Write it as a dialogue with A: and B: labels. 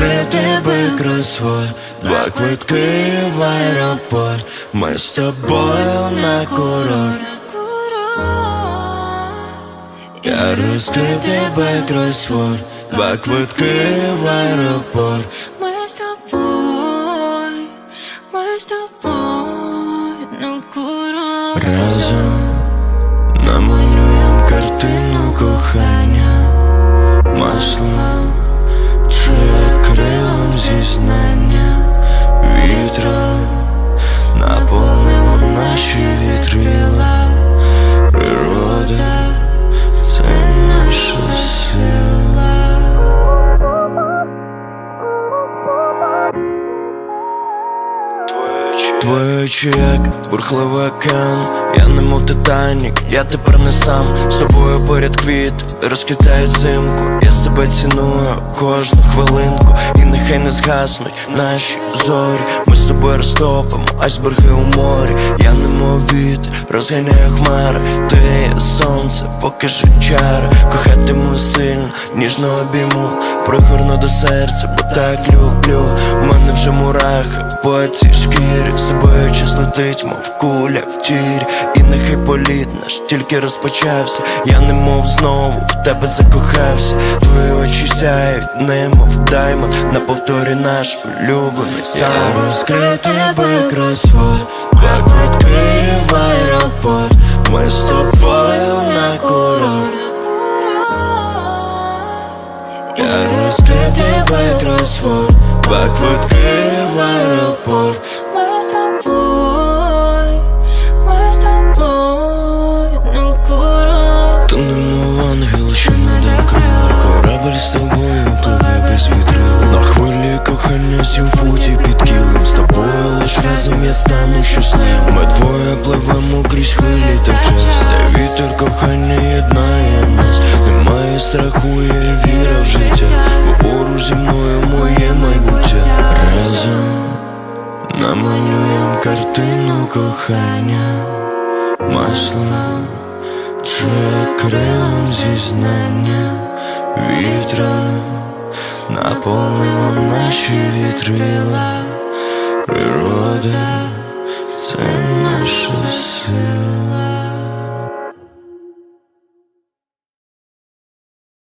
A: розкрив тебе кросворд Два квитки в аеропорт Ми з тобою на курорт. Я розкрив тебе кросворд Два квитки в аеропорт
B: Ми з тобою, ми з тобою на курорт.
A: Разом Твої очі як бурхливий океан. Я не мов Титанік, я тепер не сам. З тобою поряд квіти розквітають зимку Я себе ціную кожну хвилинку. І нехай не згаснуть наші зорі. Ми з тобою розтопимо айсберги у морі. Я не мов вітер, розганяю хмари. Ти сонце, покажи чар Кохатиму сильно, ніжно обійму. Пригорну до серця, бо так люблю. У мене вже мурахи цій шкірі Собою час летить, мов куля в тірі. І нехай політ наш тільки розпочався. Я не мов знову в тебе закохався. Твої очі сяють, немов даймонд. На повторі наш улюблений сон Я розкрив тебе кросворд Два квитки аеропорт. Ми з тобою на курорт. Я розкрив тебе кросворд Два квитки в аеропорт.
B: Ми з тобою, ми з тобою на курорт
A: Ти немов ангел, що надав крила. Корабель з тобою пливе без вітрила На хвилі кохання сім футів під кілем З тобою лиш разом я стану щасливим. Ми двоє пливемо крізь хвилі та час. Де вітер кохання єднає нас. Немає страху, є віра в життя кохання Маслом чи крилом зізнання. Вітром наповнимо наші вітрила